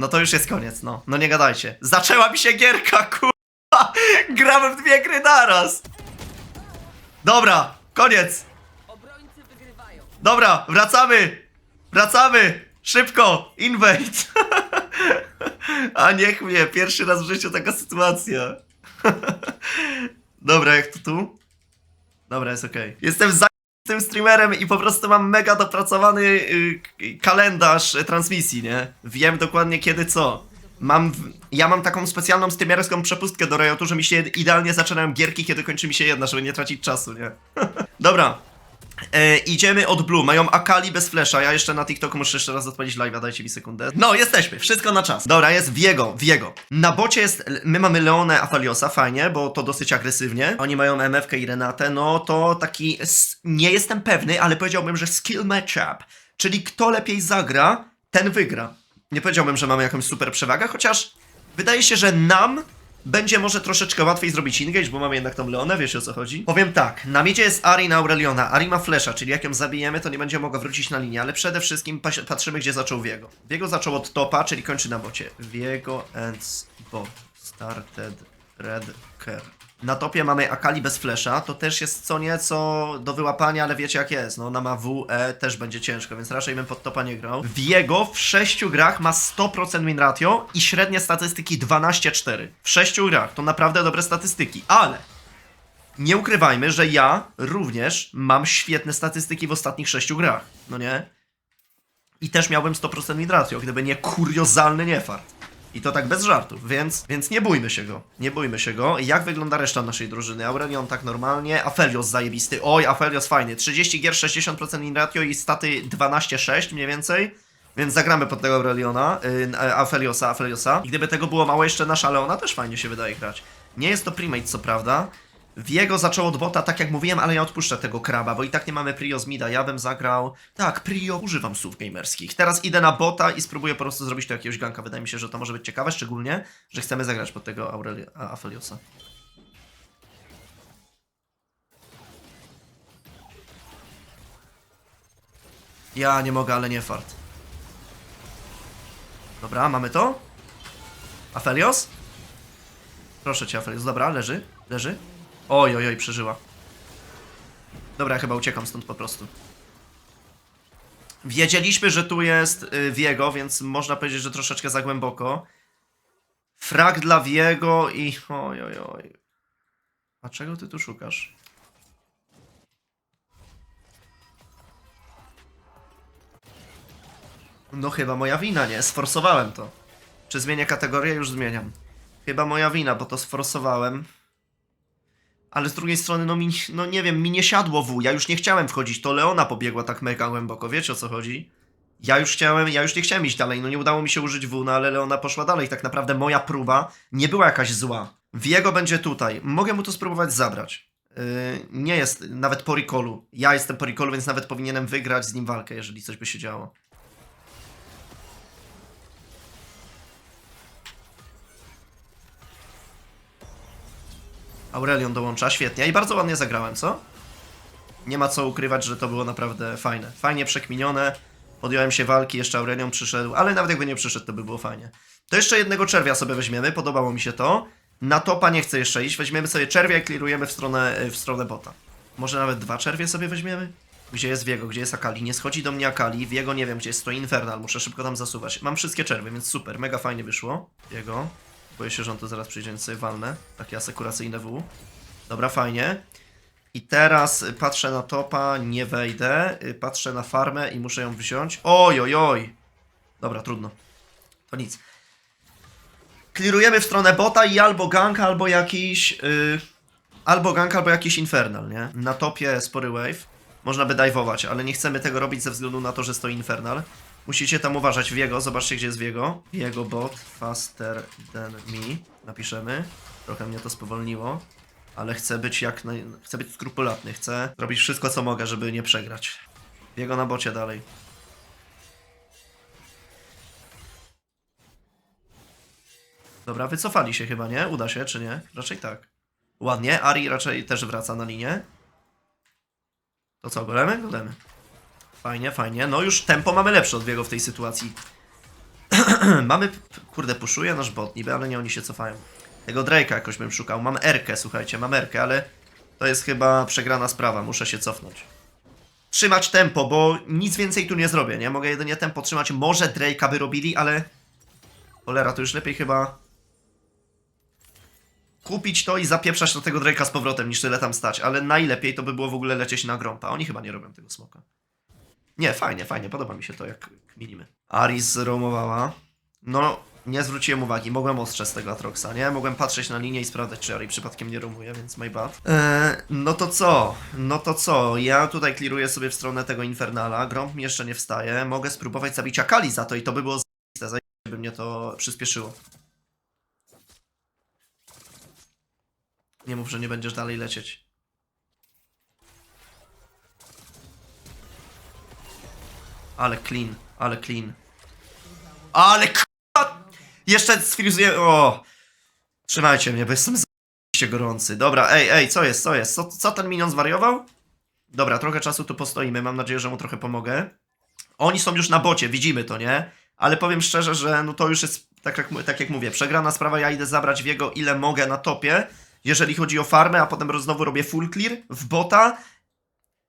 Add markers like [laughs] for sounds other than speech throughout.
No to już jest koniec, no. No nie gadajcie. Zaczęła mi się gierka, [laughs] kurwa! Gramy w dwie gry naraz! Dobra, koniec! Obrońcy wygrywają. Dobra, wracamy! Wracamy! Szybko! Invade! [laughs] A niech mnie, pierwszy raz w życiu taka sytuacja. [laughs] Dobra, jak to tu? Dobra, jest okej. Jestem za tym streamerem i po prostu mam mega dopracowany y, kalendarz y, transmisji, nie? Wiem dokładnie kiedy co. Mam, ja mam taką specjalną streamerską przepustkę do Riotu, że mi się idealnie zaczynają gierki, kiedy kończy mi się jedna, żeby nie tracić czasu, nie? [laughs] Dobra, E, idziemy od Blue. Mają Akali bez flesza. Ja jeszcze na TikToku muszę jeszcze raz odpalić live'a, dajcie mi sekundę. No, jesteśmy. Wszystko na czas. Dobra, jest Viego. Viego. Na bocie jest... My mamy Leone Afaliosa, fajnie, bo to dosyć agresywnie. Oni mają MFK i Renatę. No, to taki... Nie jestem pewny, ale powiedziałbym, że skill matchup. Czyli kto lepiej zagra, ten wygra. Nie powiedziałbym, że mamy jakąś super przewagę, chociaż wydaje się, że nam będzie może troszeczkę łatwiej zrobić engage, bo mamy jednak tą Leonę, wiesz o co chodzi? Powiem tak, na midzie jest Ari na Aureliona. Ari ma flesza, czyli jak ją zabijemy, to nie będzie mogła wrócić na linię, ale przede wszystkim patrzymy, gdzie zaczął Viego. Viego zaczął od topa, czyli kończy na bocie. Viego ends bot. Started red care. Na topie mamy Akali bez flesza, to też jest co nieco do wyłapania, ale wiecie jak jest, no ona ma WE, też będzie ciężko, więc raczej bym pod topa nie grał. Viego w 6 grach ma 100% win ratio i średnie statystyki 12-4. W 6 grach, to naprawdę dobre statystyki, ale nie ukrywajmy, że ja również mam świetne statystyki w ostatnich 6 grach, no nie? I też miałbym 100% win ratio, gdyby nie kuriozalny niefart. I to tak bez żartów, więc, więc nie bójmy się go. Nie bójmy się go. Jak wygląda reszta naszej drużyny? Aurelion tak normalnie. Afelios zajebisty. Oj, Afelios fajny. 30 gier, 60% win ratio i staty 12-6 mniej więcej. Więc zagramy pod tego Aureliona, yy, Afeliosa, Afeliosa. I gdyby tego było mało, jeszcze nasza Leona też fajnie się wydaje grać. Nie jest to primate, co prawda. Viego zaczął od bota, tak jak mówiłem, ale ja odpuszczę tego kraba, bo i tak nie mamy Prio z mida. Ja bym zagrał... Tak, Prio, używam słów gamerskich. Teraz idę na bota i spróbuję po prostu zrobić tu jakiegoś ganka. Wydaje mi się, że to może być ciekawe, szczególnie, że chcemy zagrać pod tego Aureli... Afeliosa. Ja nie mogę, ale nie fart. Dobra, mamy to? Afelios? Proszę cię, Afelios. Dobra, leży, leży. Oj, oj, oj, przeżyła. Dobra, ja chyba uciekam stąd po prostu. Wiedzieliśmy, że tu jest y, Viego, więc można powiedzieć, że troszeczkę za głęboko. Frag dla Viego i... Oj, oj, oj. A czego ty tu szukasz? No chyba moja wina, nie? Sforsowałem to. Czy zmienię kategorię? Już zmieniam. Chyba moja wina, bo to sforsowałem. Ale z drugiej strony, no, mi, no nie wiem, mi nie siadło W. Ja już nie chciałem wchodzić. To Leona pobiegła tak mega głęboko. Wiecie o co chodzi? Ja już chciałem, ja już nie chciałem iść dalej. No nie udało mi się użyć W, no ale Leona poszła dalej. Tak naprawdę moja próba nie była jakaś zła. Viego będzie tutaj. Mogę mu to spróbować zabrać. Yy, nie jest nawet po recallu. Ja jestem po recallu, więc nawet powinienem wygrać z nim walkę, jeżeli coś by się działo. Aurelion dołącza, świetnie. I bardzo ładnie zagrałem, co? Nie ma co ukrywać, że to było naprawdę fajne. Fajnie przekminione. Podjąłem się walki, jeszcze Aurelion przyszedł, ale nawet jakby nie przyszedł, to by było fajnie. To jeszcze jednego czerwia sobie weźmiemy, podobało mi się to. Na topa nie chcę jeszcze iść, weźmiemy sobie czerwia i klirujemy w stronę, w stronę bota. Może nawet dwa czerwie sobie weźmiemy? Gdzie jest Viego, gdzie jest Akali? Nie schodzi do mnie Akali, Viego nie wiem, gdzie jest to Infernal, muszę szybko tam zasuwać. Mam wszystkie czerwy, więc super, mega fajnie wyszło. Viego. Boję się, że on to zaraz przyjdzie, więc sobie walnę. Takie asekuracyjne W. Dobra, fajnie. I teraz y, patrzę na topa, nie wejdę. y, Patrzę na farmę i muszę ją wziąć. Oj, oj. Dobra, trudno. To nic. Klirujemy w stronę bota i albo gank, albo jakiś... Yy, albo gank, albo jakiś infernal, nie? Na topie spory wave. Można by dive'ować, ale nie chcemy tego robić ze względu na to, że stoi infernal. Musicie tam uważać. Viego, zobaczcie gdzie jest Viego. Viego bot faster than me. Napiszemy. Trochę mnie to spowolniło. Ale chcę być jak naj... chcę być skrupulatny. Chcę robić wszystko co mogę, żeby nie przegrać. Viego na bocie dalej. Dobra, wycofali się chyba, nie? Uda się, czy nie? Raczej tak. Ładnie. Ari raczej też wraca na linię. To co, golemy? Golemy. Fajnie, fajnie. No już tempo mamy lepsze od Viego w tej sytuacji. [clears throat] Mamy, kurde, puszuje nasz bot niby, ale nie, oni się cofają. Tego Drake'a jakoś bym szukał. Mam Erkę, słuchajcie, mam Erkę, ale to jest chyba przegrana sprawa, muszę się cofnąć. Trzymać tempo, bo nic więcej tu nie zrobię, nie? Mogę jedynie tempo trzymać. Może Drake'a by robili, ale... Cholera, to już lepiej chyba... Kupić to i zapieprzać do tego Drake'a z powrotem, niż tyle tam stać. Ale najlepiej to by było w ogóle lecieć na grąpa. Oni chyba nie robią tego smoka. Nie, fajnie, fajnie, podoba mi się to, jak kminimy. Aris zromowała. No, nie zwróciłem uwagi, mogłem ostrzec tego Atroxa, nie? Mogłem patrzeć na linię i sprawdzać, czy Ari przypadkiem nie romuje, więc my bad. Eee, no to co? No to co? Ja tutaj kliruję sobie w stronę tego Infernala, Gromp mi jeszcze nie wstaje, mogę spróbować zabić Akali za to i to by było z***ste, za by mnie to przyspieszyło. Nie mów, że nie będziesz dalej lecieć. Ale clean, ale clean. Ale k***a! Jeszcze sfrizuję... O! Trzymajcie mnie, bo jestem z***ście gorący. Dobra, ej, ej, co jest, co jest? Co, co ten minion zwariował? Dobra, trochę czasu tu postoimy, mam nadzieję, że mu trochę pomogę. Oni są już na bocie, widzimy to, nie? Ale powiem szczerze, że no to już jest, tak jak, tak jak mówię, przegrana sprawa, ja idę zabrać w jego ile mogę na topie, jeżeli chodzi o farmę, a potem znowu robię full clear w bota.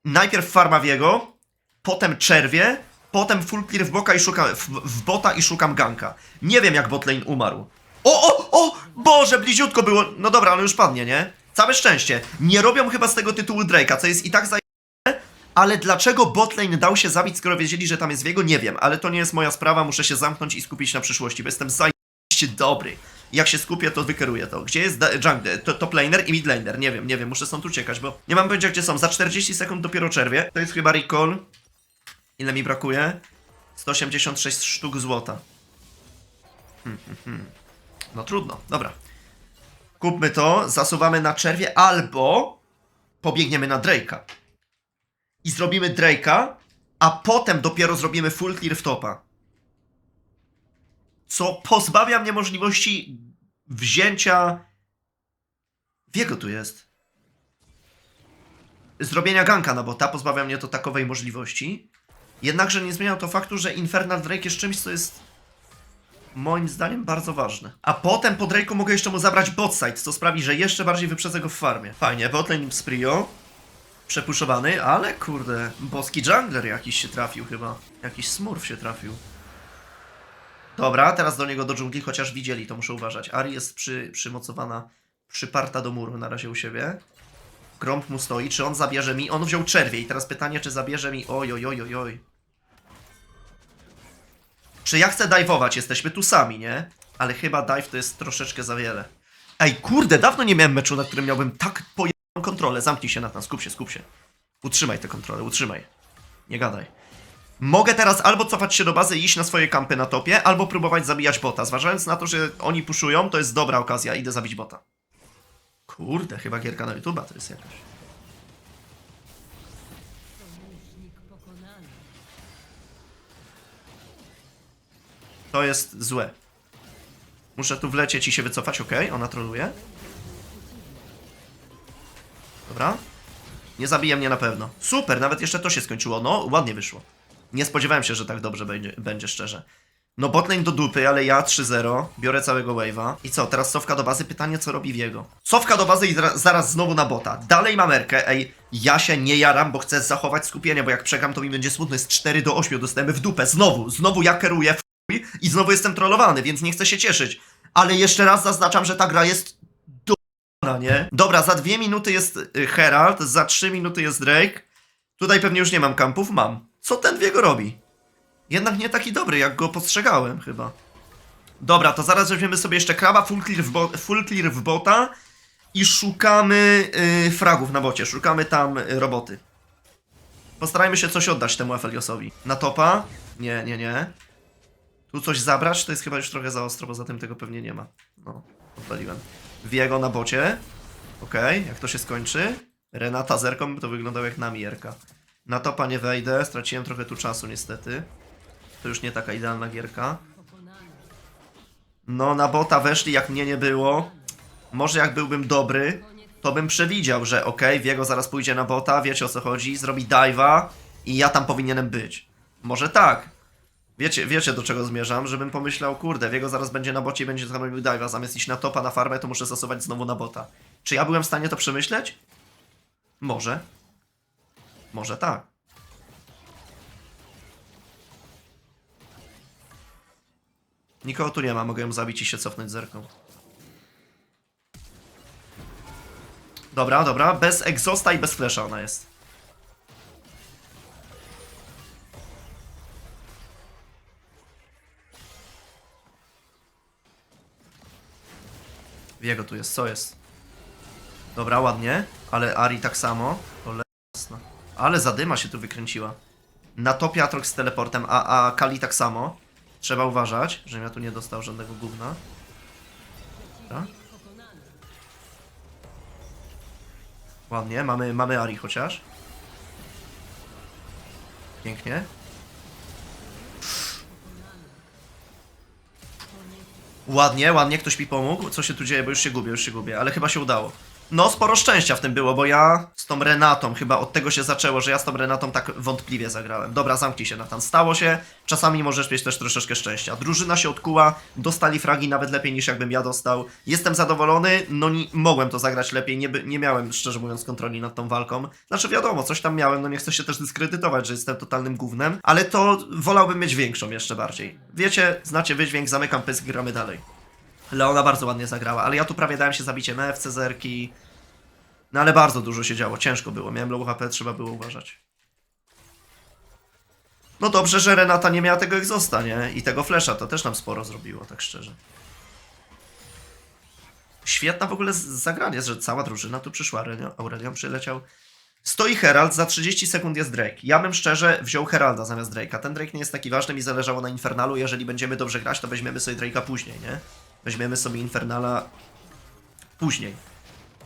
Najpierw farma w jego, potem czerwie, potem full clear w, boka i szukam, w, w bota i szukam ganka. Nie wiem jak botlane umarł. O, o, o! Boże, bliziutko było. No dobra, ale już padnie, nie? Całe szczęście. Nie robią chyba z tego tytułu Drake'a, co jest i tak za ale dlaczego botlane dał się zabić, skoro wiedzieli, że tam jest Wiego? Nie wiem, ale to nie jest moja sprawa, muszę się zamknąć i skupić na przyszłości, bo jestem zajebiście dobry. Jak się skupię, to wykieruję to. Gdzie jest jungle, to, top laner i mid laner? Nie wiem, nie wiem, muszę stąd uciekać, bo nie mam pojęcia, gdzie są. Za 40 sekund dopiero czerwie. To jest chyba recall. Ile mi brakuje? 186 sztuk złota. Hmm, hmm, hmm. No trudno, dobra. Kupmy to, zasuwamy na czerwie, albo pobiegniemy na Drake'a i zrobimy Drake'a, a potem dopiero zrobimy full clear w topa. Co pozbawia mnie możliwości wzięcia... Wiego tu jest. Zrobienia ganka na bota, pozbawia mnie to takowej możliwości. Jednakże nie zmienia to faktu, że Infernal Drake jest czymś, co jest moim zdaniem bardzo ważne. A potem po Drake'u mogę jeszcze mu zabrać botside, co sprawi, że jeszcze bardziej wyprzedzę go w farmie. Fajnie, botlane z Prio przepuszowany, ale kurde, boski jungler jakiś się trafił chyba. Jakiś smurf się trafił. Dobra, teraz do niego do dżungli, chociaż widzieli, to muszę uważać. Ari jest przy, przymocowana, przyparta do muru na razie u siebie. Gromp mu stoi, czy on zabierze mi? On wziął czerwie i teraz pytanie, czy zabierze mi... Oj, oj, oj, oj, oj. Czy ja chcę dive'ować? Jesteśmy tu sami, nie? Ale chyba dive to jest troszeczkę za wiele. Ej, kurde, dawno nie miałem meczu, na którym miałbym tak pojebaną kontrolę. Zamknij się, Nathan, skup się, skup się. Utrzymaj tę kontrolę, utrzymaj. Nie gadaj. Mogę teraz albo cofać się do bazy i iść na swoje kampy na topie, albo próbować zabijać bota. Zważając na to, że oni puszują, to jest dobra okazja. Idę zabić bota. Kurde, chyba gierka na YouTube'a to jest jakaś. To jest złe. Muszę tu wlecieć i się wycofać, ok? Ona troluje. Dobra. Nie zabije mnie na pewno. Super, nawet jeszcze to się skończyło. No, ładnie wyszło. Nie spodziewałem się, że tak dobrze będzie, będzie szczerze. No botlane do dupy, ale ja 3-0, biorę całego wave'a. I co, teraz cofka do bazy, pytanie co robi Wiego. Cofka do bazy i zaraz znowu na bota. Dalej mam Erkę, ej, ja się nie jaram, bo chcę zachować skupienie, bo jak przegram to mi będzie smutno, jest 4 do 8, dostajemy w dupę, znowu, znowu ja kieruję i znowu jestem trollowany, więc nie chcę się cieszyć. Ale jeszcze raz zaznaczam, że ta gra jest do nie? Dobra, za dwie minuty jest y, Herald, za trzy minuty jest Drake. Tutaj pewnie już nie mam kampów, mam. Co ten Wiego robi? Jednak nie taki dobry, jak go postrzegałem chyba. Dobra, to zaraz weźmiemy sobie jeszcze kraba, full clear w, bo full clear w bota i szukamy yy, fragów na bocie, szukamy tam y, roboty. Postarajmy się coś oddać temu Efeliosowi. Na topa? Nie, nie, nie. Tu coś zabrać, to jest chyba już trochę za ostro, bo za tym tego pewnie nie ma. No, odpaliłem. Wiego na bocie. Okej, jak to się skończy? Renata zerką to wyglądał jak namierka. Na topa nie wejdę, straciłem trochę tu czasu niestety. To już nie taka idealna gierka. No, na bota weszli, jak mnie nie było. Może jak byłbym dobry, to bym przewidział, że okej, Wiego zaraz pójdzie na bota, wiecie o co chodzi, zrobi dive'a i ja tam powinienem być. Może tak. Wiecie, wiecie do czego zmierzam, żebym pomyślał, kurde, Wiego zaraz będzie na bocie i będzie tam robił dive'a, zamiast iść na topa, na farmę, to muszę zastosować znowu na bota. Czy ja byłem w stanie to przemyśleć? Może. Może tak. Nikogo tu nie ma, mogę ją zabić i się cofnąć zerką. Dobra, dobra, bez egzosta i bez flesza ona jest. Wiego tu jest, co jest? Dobra, ładnie, ale Ari tak samo. Ole. Ale zadyma się tu wykręciła. Na topie Atrox z teleportem, a, a Kali tak samo. Trzeba uważać, żebym ja tu nie dostał żadnego gówna. Dobra. Ładnie, mamy, mamy Ari chociaż. Pięknie. Ładnie, ładnie, ktoś mi pomógł. Co się tu dzieje, bo już się gubię, już się gubię, ale chyba się udało. No, sporo szczęścia w tym było, bo ja z tą Renatą, chyba od tego się zaczęło, że ja z tą Renatą tak wątpliwie zagrałem. Dobra, zamknij się, Nathan. Stało się, czasami możesz mieć też troszeczkę szczęścia. Drużyna się odkuła, dostali fragi nawet lepiej niż jakbym ja dostał. Jestem zadowolony, no nie, mogłem to zagrać lepiej, nie, nie miałem, szczerze mówiąc, kontroli nad tą walką. Znaczy wiadomo, coś tam miałem, no nie chcę się też dyskredytować, że jestem totalnym gównem, ale to wolałbym mieć większą jeszcze bardziej. Wiecie, znacie wydźwięk, zamykam pysk, gramy dalej. Leona bardzo ładnie zagrała, ale ja tu prawie dałem się zabić MF, Cezerki. No ale bardzo dużo się działo, ciężko było. Miałem low HP, trzeba było uważać. No dobrze, że Renata nie miała tego egzosta, nie? I tego flesza, to też nam sporo zrobiło, tak szczerze. Świetna w ogóle zagranie, że cała drużyna tu przyszła. Aurelion przyleciał. Stoi Herald, za 30 sekund jest Drake. Ja bym szczerze wziął Heralda zamiast Drake'a. Ten Drake nie jest taki ważny, mi zależało na Infernalu. Jeżeli będziemy dobrze grać, to weźmiemy sobie Drake'a później, nie? Weźmiemy sobie Infernala później.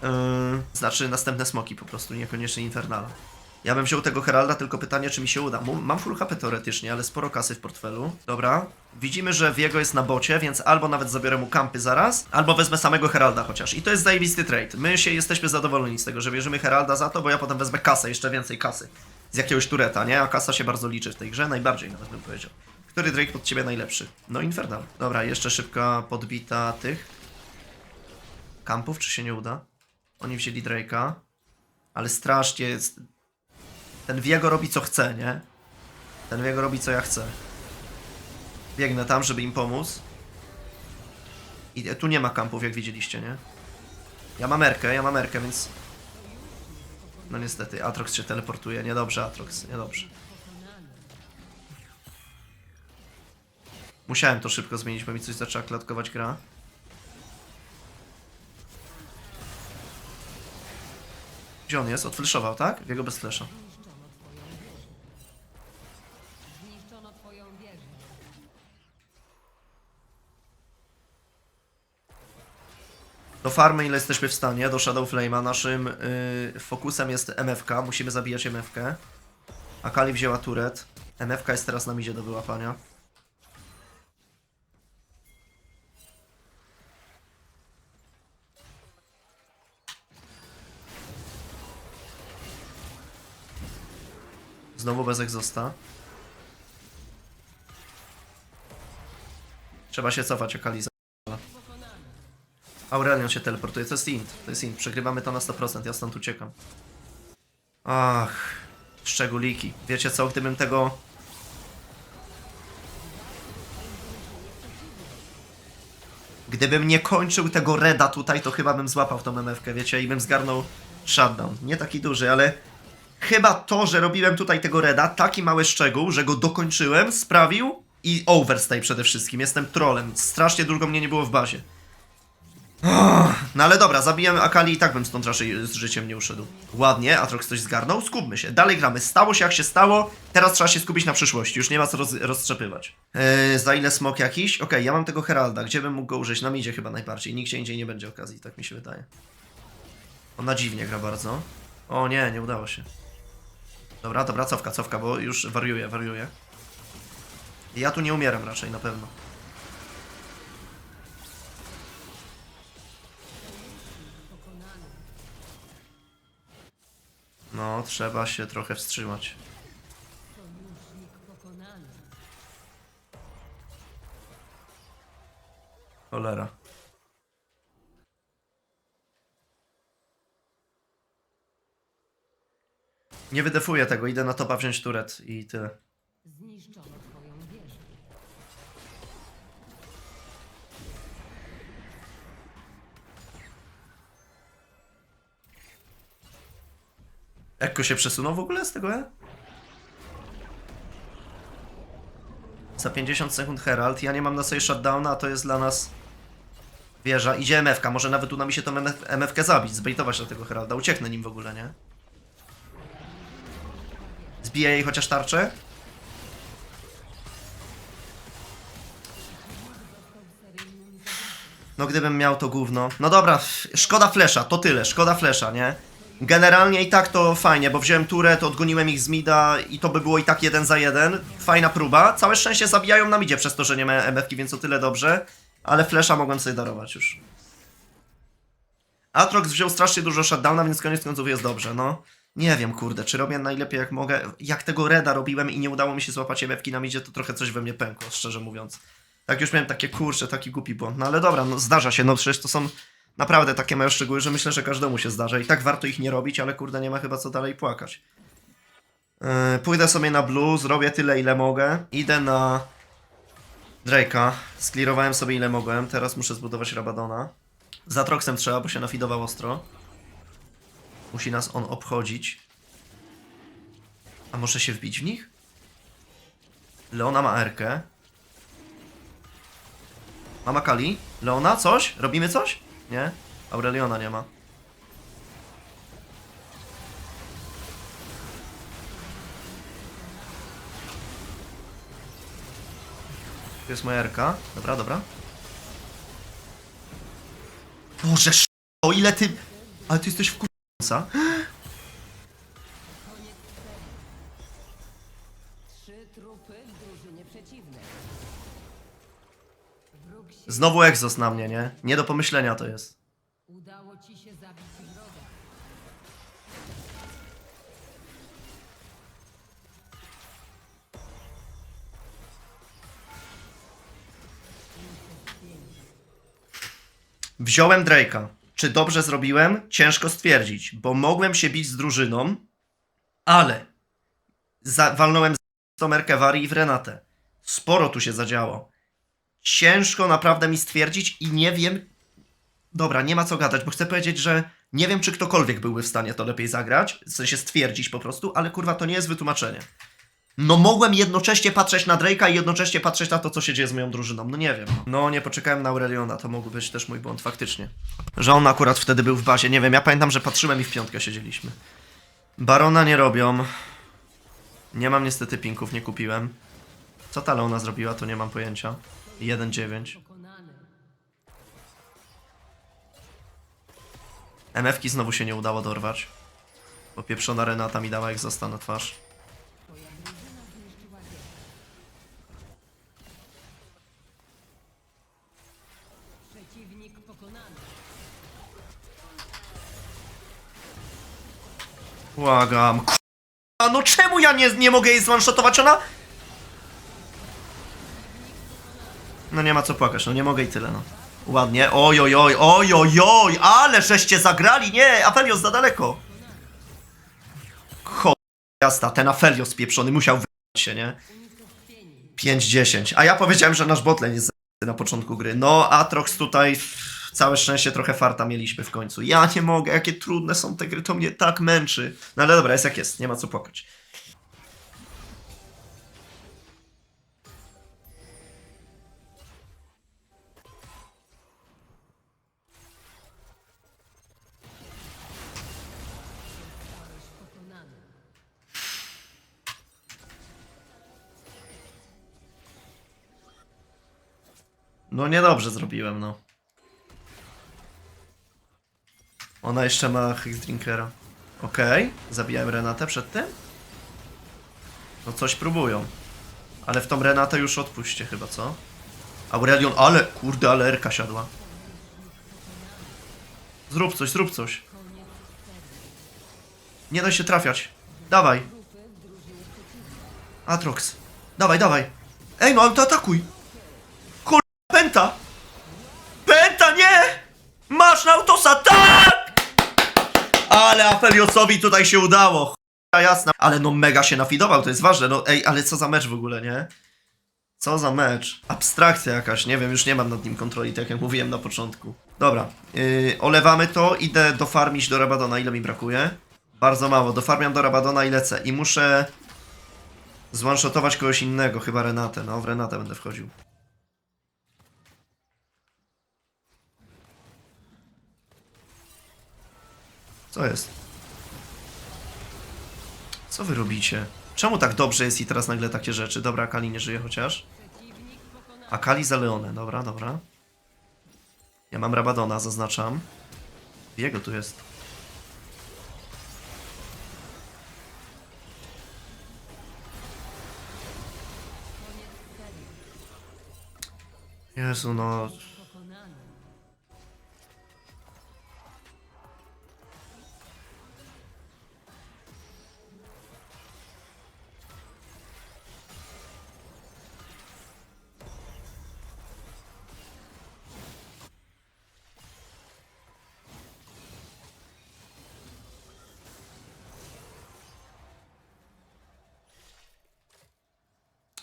Yy, znaczy następne smoki po prostu, niekoniecznie Infernala. Ja bym wziął tego Heralda, tylko pytanie, czy mi się uda. Mam full HP teoretycznie, ale sporo kasy w portfelu. Dobra. Widzimy, że Viego jest na bocie, więc albo nawet zabiorę mu kampy zaraz, albo wezmę samego Heralda chociaż. I to jest zajebisty trade. My się jesteśmy zadowoleni z tego, że bierzemy Heralda za to, bo ja potem wezmę kasę, jeszcze więcej kasy. Z jakiegoś tureta, nie? A kasa się bardzo liczy w tej grze, najbardziej nawet bym powiedział. Który Drake pod ciebie najlepszy? No Infernal. Dobra, jeszcze szybka podbita tych kampów, czy się nie uda? Oni wzięli Drake'a, ale strasznie jest... Ten Viego robi co chce, nie? Ten Viego robi co ja chcę. Biegnę tam, żeby im pomóc. I tu nie ma kampów, jak widzieliście, nie? Ja mam Erkę, ja mam Erkę, więc... No niestety, Atrox się teleportuje. Niedobrze, Atrox, niedobrze. Musiałem to szybko zmienić, bo mi coś zaczęła klatkować gra. Gdzie on jest? Odfleszował, tak? W jego bez flesza. Zniszczono twoją wieżę. Do farmy ile jesteśmy w stanie, do Shadow Flame'a. Naszym yy, fokusem jest MFK, musimy zabijać MFK. Akali wzięła turet. MFK jest teraz na midzie do wyłapania. Znowu bez egzosta. Trzeba się cofać, Akali za- Aurelion się teleportuje, to jest int, to jest int, przegrywamy to na 100%, ja stąd uciekam. Ach, szczególiki. Wiecie co, gdybym tego... Gdybym nie kończył tego reda tutaj, to chyba bym złapał tą MF-kę, wiecie, i bym zgarnął shutdown. Nie taki duży, ale chyba to, że robiłem tutaj tego reda, taki mały szczegół, że go dokończyłem, sprawił i overstay przede wszystkim. Jestem trolem. Strasznie długo mnie nie było w bazie. No ale dobra, zabijemy Akali i tak bym stąd raczej z życiem nie uszedł. Ładnie, Atrox coś zgarnął, skupmy się. Dalej gramy. Stało się jak się stało, teraz trzeba się skupić na przyszłości, już nie ma co roz, roztrzepywać. Eee, za ile smok jakiś? Okej, ja mam tego Heralda, gdzie bym mógł go użyć? Na midzie chyba najbardziej, nigdzie indziej nie będzie okazji, tak mi się wydaje. Ona dziwnie gra bardzo. O nie, nie udało się. Dobra, dobra, cofka, cofka, bo już wariuje, wariuje. Ja tu nie umieram raczej, na pewno. No, trzeba się trochę wstrzymać. Cholera. Nie wydefuję tego, idę na topa wziąć turet i tyle. Zniszczono twoją wieżę. Ekko się przesunął w ogóle z tego, e? Za 50 sekund Herald. Ja nie mam na sobie shutdowna, a to jest dla nas wieża. Idzie MFK. Może nawet uda mi się tą MF MFK zabić, zbejtować na tego Heralda. Ucieknę nim w ogóle, nie? Zbiję jej chociaż tarczę. No gdybym miał to gówno. No dobra, szkoda flesza, to tyle, szkoda flesza, nie? Generalnie i tak to fajnie, bo wziąłem turę, to odgoniłem ich z mida i to by było i tak jeden za jeden. Fajna próba. Całe szczęście zabijają na midzie przez to, że nie ma MF-ki, więc o tyle dobrze. Ale flesza mogłem sobie darować już. Atrox wziął strasznie dużo shutdowna, więc koniec końców jest dobrze, no. Nie wiem, kurde, czy robię najlepiej jak mogę. Jak tego Reda robiłem i nie udało mi się złapać MF-ki na midzie, to trochę coś we mnie pękło, szczerze mówiąc. Tak już miałem takie, kurczę, taki głupi błąd. No ale dobra, no zdarza się, no przecież to są naprawdę takie małe szczegóły, że myślę, że każdemu się zdarza. I tak warto ich nie robić, ale kurde, nie ma chyba co dalej płakać. Yy, pójdę sobie na blue, zrobię tyle, ile mogę. Idę na Drake'a. Sklirowałem sobie ile mogłem, teraz muszę zbudować Rabadona. Za Troxem trzeba, bo się nafidował ostro. Musi nas on obchodzić. A może się wbić w nich? Leona ma Erkę. Mama Kali? Leona? Coś? Robimy coś? Nie? Aureliona nie ma. Tu jest moja Erka. Dobra, dobra. Boże, sz... o ile ty... Ale ty jesteś w Znowu egzos na mnie, nie? Nie do pomyślenia to jest. udało ci się zabić wroga. Wziąłem Drake'a. Czy dobrze zrobiłem? Ciężko stwierdzić, bo mogłem się bić z drużyną, ale za- walnąłem z Tomerkę Wari i w Renatę. Sporo tu się zadziało. Ciężko naprawdę mi stwierdzić i nie wiem... Dobra, nie ma co gadać, bo chcę powiedzieć, że nie wiem, czy ktokolwiek byłby w stanie to lepiej zagrać, w sensie stwierdzić po prostu, ale kurwa, to nie jest wytłumaczenie. No mogłem jednocześnie patrzeć na Drake'a i jednocześnie patrzeć na to, co się dzieje z moją drużyną. No nie wiem. No nie poczekałem na Aureliona, to mógł być też mój błąd, faktycznie. Że on akurat wtedy był w bazie, nie wiem, ja pamiętam, że patrzyłem i w piątkę siedzieliśmy. Barona nie robią. Nie mam niestety pinków, nie kupiłem. Co ta Leona zrobiła, to nie mam pojęcia. 1-9. Pokonany. MF-ki znowu się nie udało dorwać. Bo pieprzona Renata mi dała egzosta na twarz. Błagam. K***a, no czemu ja nie, nie mogę jej zwanshotować? Ona... No nie ma co płakać, no nie mogę i tyle, no. Ładnie. Oj, oj, oj, oj, oj, oj, ale żeście zagrali, nie, Aphelios za daleko. Cho... Jasta, ten Aphelios pieprzony musiał wyjść się, nie? 5-10. A ja powiedziałem, że nasz botlane jest na początku gry. No, Atrox tutaj całe szczęście trochę farta mieliśmy w końcu. Ja nie mogę, jakie trudne są te gry, to mnie tak męczy. No ale dobra, jest jak jest, nie ma co płakać. No niedobrze zrobiłem, no. Ona jeszcze ma Hexdrinkera. Okej, okay. zabijałem Renatę przed tym. No coś próbują. Ale w tą Renatę już odpuśćcie chyba, co? Aurelion, ale kurde, ale Erka siadła. Zrób coś, zrób coś. Nie daj się trafiać. Dawaj. Atrox. Dawaj, dawaj. Ej, no to atakuj. Kurde, penta. Penta, nie! Masz na autosa, tak! Ale Afeliosowi tutaj się udało. Ch**a jasna. Ale no mega się nafidował, to jest ważne. No ej, ale co za mecz w ogóle, nie? Co za mecz? Abstrakcja jakaś, nie wiem, już nie mam nad nim kontroli, tak jak mówiłem na początku. Dobra, yy, olewamy to, idę dofarmić do Rabadona, ile mi brakuje? Bardzo mało, dofarmiam do Rabadona i lecę. I muszę zwanshotować kogoś innego, chyba Renatę. No, w Renatę będę wchodził. Co jest? Co wy robicie? Czemu tak dobrze jest i teraz nagle takie rzeczy? Dobra, Akali nie żyje chociaż. Pokonany. Akali za Leone, dobra, dobra. Ja mam Rabadona, zaznaczam. Jego tu jest. Jezu, no.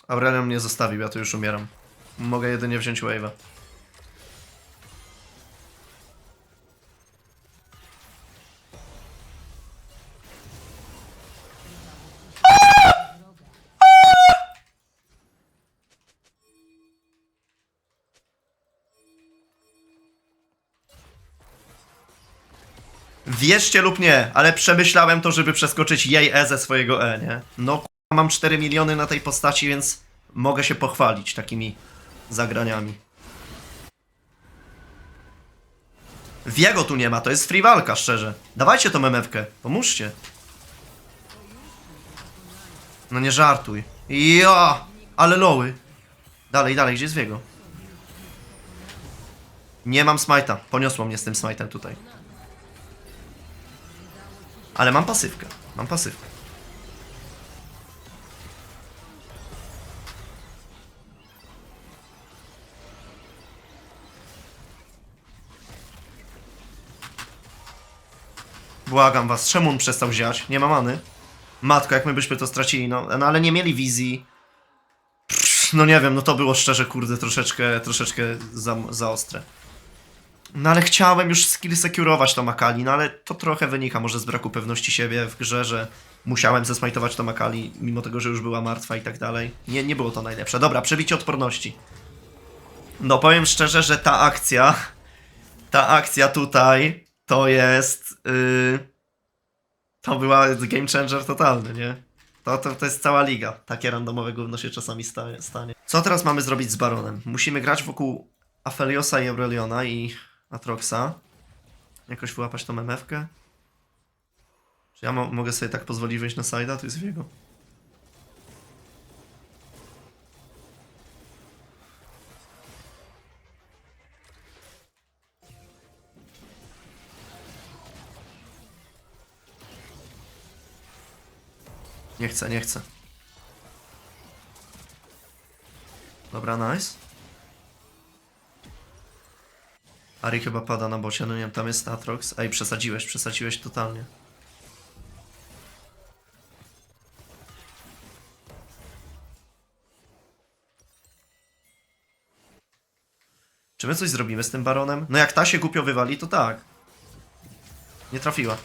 Aurelion mnie zostawił, ja tu już umieram. Mogę jedynie wziąć wave'a. Wierzcie lub nie, ale przemyślałem to, żeby przeskoczyć jej E ze swojego E, nie? No mam 4 miliony na tej postaci, więc mogę się pochwalić takimi zagraniami. Wiego tu nie ma, to jest free walka, szczerze. Dawajcie tą MMF-kę, pomóżcie. No nie żartuj. Ja, ale loły. Dalej, dalej, gdzie jest Wiego? Nie mam smajta, poniosło mnie z tym smajtem tutaj. Ale mam pasywkę, mam pasywkę. Błagam was, czemu on przestał ziać? Nie ma many. Matko, jak my byśmy to stracili, no, no ale nie mieli wizji. No nie wiem, no to było szczerze, kurde, troszeczkę, troszeczkę za, za ostre. No ale chciałem już skill securować tą Akali, no ale to trochę wynika może z braku pewności siebie w grze, że musiałem zesmajtować tą Akali, mimo tego, że już była martwa i tak dalej. Nie, nie było to najlepsze. Dobra, przebicie odporności. No powiem szczerze, że ta akcja, ta akcja tutaj, to jest, yy, to była game changer totalny, nie? To, to, to jest cała liga. Takie randomowe gówno się czasami stanie. Co teraz mamy zrobić z Baronem? Musimy grać wokół Afeliosa i Aureliona i Atroxa. Jakoś wyłapać tą MF-kę. Czy ja mo mogę sobie tak pozwolić wejść na side'a? To jest Wiego. Nie chcę, nie chcę. Dobra, nice. Ari chyba pada na bocie, no nie wiem, tam jest Atrox. Ej, przesadziłeś, przesadziłeś totalnie. Czy my coś zrobimy z tym baronem? No jak ta się głupio wywali, to tak. Nie trafiła.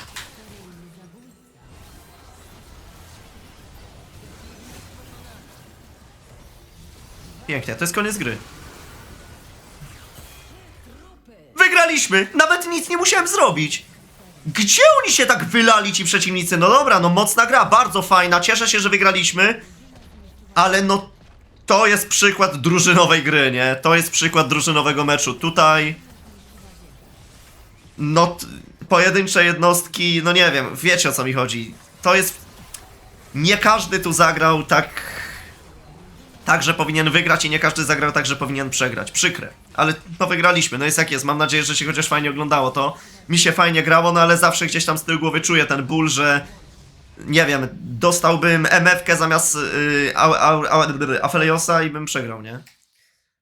Pięknie, to jest koniec gry. Wygraliśmy! Nawet nic nie musiałem zrobić! Gdzie oni się tak wylali ci przeciwnicy? No dobra, no mocna gra, bardzo fajna, cieszę się, że wygraliśmy. Ale no, to jest przykład drużynowej gry, nie? To jest przykład drużynowego meczu. Tutaj... No, pojedyncze jednostki, no nie wiem, wiecie o co mi chodzi. To jest... Nie każdy tu zagrał tak tak, że powinien wygrać i nie każdy zagrał tak, że powinien przegrać. Przykre. Ale no wygraliśmy, no jest jak jest. Mam nadzieję, że się chociaż fajnie oglądało to. Mi się fajnie grało, no ale zawsze gdzieś tam z tyłu głowy czuję ten ból, że nie wiem, dostałbym MF-kę zamiast yy, Afeliosa i bym przegrał, nie?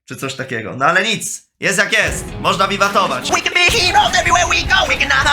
Czy coś takiego. No ale nic. Jest jak jest. Można wiwatować. We can be heroes everywhere we go. We can not.